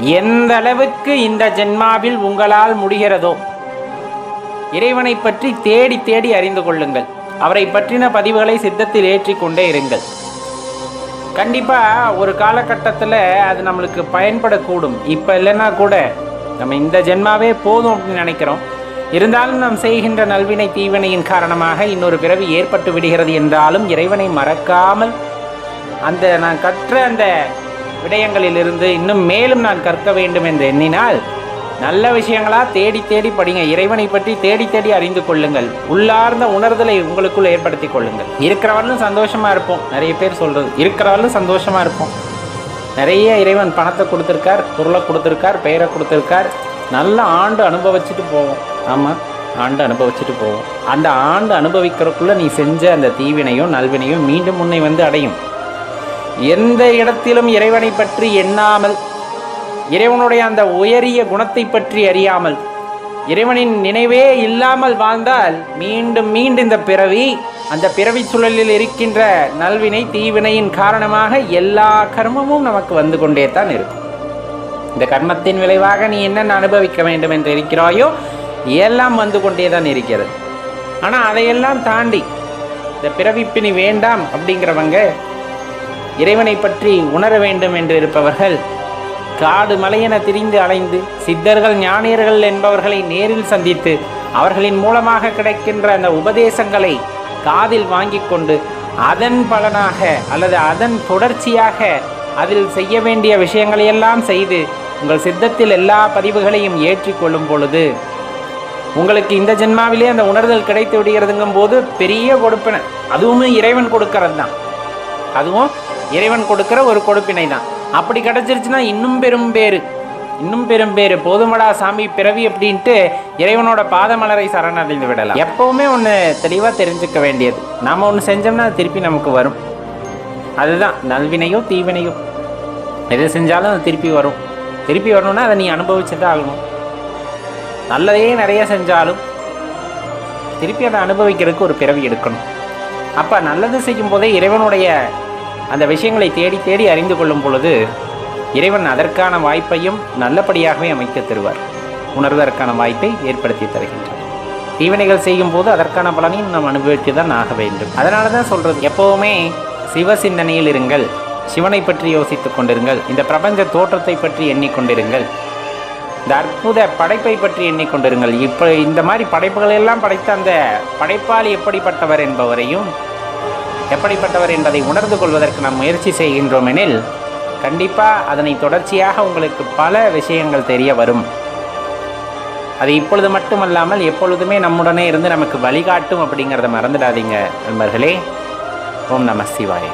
எந்த அளவுக்கு இந்த ஜென்மாவில் உங்களால் முடிகிறதோ இறைவனை பற்றி தேடி தேடி அறிந்து கொள்ளுங்கள். அவரை பற்றின பதிவுகளை சித்தத்தில் ஏற்றிக்கொண்டே இருங்கள். கண்டிப்பாக ஒரு காலகட்டத்தில் அது நம்மளுக்கு பயன்படக்கூடும். இப்போ இல்லைன்னா கூட நம்ம இந்த ஜென்மாவே போதும் அப்படின்னு நினைக்கிறோம். இருந்தாலும் நாம் செய்கின்ற நல்வினை தீவினையின் காரணமாக இன்னொரு பிறவி ஏற்பட்டு விடுகிறது என்றாலும் இறைவனை மறக்காமல் அந்த நான் கற்ற அந்த விடயங்களிலிருந்து இன்னும் மேலும் நான் கற்க வேண்டும் என்று எண்ணினால் நல்ல விஷயங்களா தேடி தேடி படிங்க. இறைவனை பற்றி தேடி தேடி அறிந்து கொள்ளுங்கள். உள்ளார்ந்த உணர்தலை உங்களுக்குள் ஏற்படுத்தி கொள்ளுங்கள். இருக்கிறவர்களும் சந்தோஷமா இருப்போம். நிறைய பேர் சொல்றது. இருக்கிறவர்களும் சந்தோஷமா இருப்போம். நிறைய இறைவன் பணத்தை கொடுத்துருக்கார் பொருளை கொடுத்துருக்கார் பெயரை கொடுத்துருக்கார். நல்ல ஆண்டு அனுபவிச்சுட்டு போவோம். ஆமாம் ஆண்டு அனுபவிச்சுட்டு போவோம். அந்த ஆண்டு அனுபவிக்கிறதுக்குள்ள நீ செஞ்ச அந்த தீவினையும் நல்வினையும் மீண்டும் உன்னை வந்து அடையும். எந்த இடத்திலும் இறைவனை பற்றி எண்ணாமல் இறைவனுடைய அந்த உயரிய குணத்தை பற்றி அறியாமல் இறைவனின் நினைவே இல்லாமல் வாழ்ந்தால் மீண்டும் மீண்டும் இந்த பிறவி அந்த பிறவி சூழலில் இருக்கின்ற நல்வினை தீவினையின் காரணமாக எல்லா கர்மமும் நமக்கு வந்து கொண்டே தான் இருக்கும். இந்த கர்மத்தின் விளைவாக நீ என்னென்ன அனுபவிக்க வேண்டும் என்று இருக்கிறாயோ எல்லாம் வந்து கொண்டே தான் இருக்கிறது. ஆனால் அதையெல்லாம் தாண்டி இந்த பிறவிப்பினி வேண்டாம் அப்படிங்கிறவங்க இறைவனை பற்றி உணர வேண்டும் என்று இருப்பவர்கள் காடு மலையென திரிந்து அலைந்து சித்தர்கள் ஞானியர்கள் என்பவர்களை நேரில் சந்தித்து அவர்களின் மூலமாக கிடைக்கின்ற அந்த உபதேசங்களை காதில் வாங்கி கொண்டு அதன் பலனாக அல்லது அதன் தொடர்ச்சியாக அதில் செய்ய வேண்டிய விஷயங்களையெல்லாம் செய்து உங்கள் சித்தத்தில் எல்லா பதிவுகளையும் ஏற்றிக்கொள்ளும் பொழுது உங்களுக்கு இந்த ஜென்மாவிலே அந்த உணர்தல் கிடைத்து விடுகிறதுங்கும் போது பெரிய கொடுப்பின. அதுவுமே இறைவன் கொடுக்கறது தான் அதுவும் இறைவன் கொடுக்கிற ஒரு கொடுப்பினை தான். அப்படி கிடச்சிருச்சுன்னா இன்னும் பெரும் பேர். இன்னும் பெரும் பேர். போதுமடா சாமி பிறவி அப்படின்ட்டு இறைவனோட பாதமலரை சரணடைந்து விடலாம். எப்போவுமே ஒன்று தெளிவாக தெரிஞ்சுக்க வேண்டியது. நாம ஒன்று செஞ்சோம்னா திருப்பி நமக்கு வரும். அதுதான் நல்வினையோ தீவினையோ. எது செஞ்சாலும் அது திருப்பி வரும். திருப்பி வரணும்னா அதை நீ அனுபவிச்சு தான் ஆகணும். நல்லதையே நிறைய செஞ்சாலும் திருப்பி அதை அனுபவிக்கிறதுக்கு ஒரு பிறவி எடுக்கணும். அப்போ நல்லது செய்யும் போதே இறைவனுடைய அந்த விஷயங்களை தேடி தேடி அறிந்து கொள்ளும் பொழுது இறைவன் அதற்கான வாய்ப்பையும் நல்லபடியாகவே அமைத்து தருவார். உணர்வதற்கான வாய்ப்பை ஏற்படுத்தி தருகின்றார். தீவினைகள் செய்யும் போது அதற்கான பலனையும் நாம் அனுபவித்து தான் ஆக வேண்டும். அதனால தான் சொல்கிறது எப்போவுமே சிவ சிந்தனையில் இருங்கள் சிவனை பற்றி யோசித்துக் கொண்டிருங்கள் இந்த பிரபஞ்ச தோற்றத்தை பற்றி எண்ணிக்கொண்டிருங்கள் இந்த அற்புத படைப்பை பற்றி எண்ணிக்கொண்டிருங்கள் இப்போ இந்த மாதிரி படைப்புகள் எல்லாம் படைத்த அந்த படைப்பாளி எப்படிப்பட்டவர் என்பவரையும் எப்படிப்பட்டவர் என்பதை உணர்ந்து கொள்வதற்கு நாம் முயற்சி செய்கின்றோம் எனில் கண்டிப்பாக அதனை தொடர்ச்சியாக உங்களுக்கு பல விஷயங்கள் தெரிய வரும். அது இப்பொழுது மட்டுமல்லாமல் எப்பொழுதுமே நம்முடனே இருந்து நமக்கு வழிகாட்டும் அப்படிங்கிறத மறந்துடாதீங்க நண்பர்களே. ஓம் நம சிவாய்.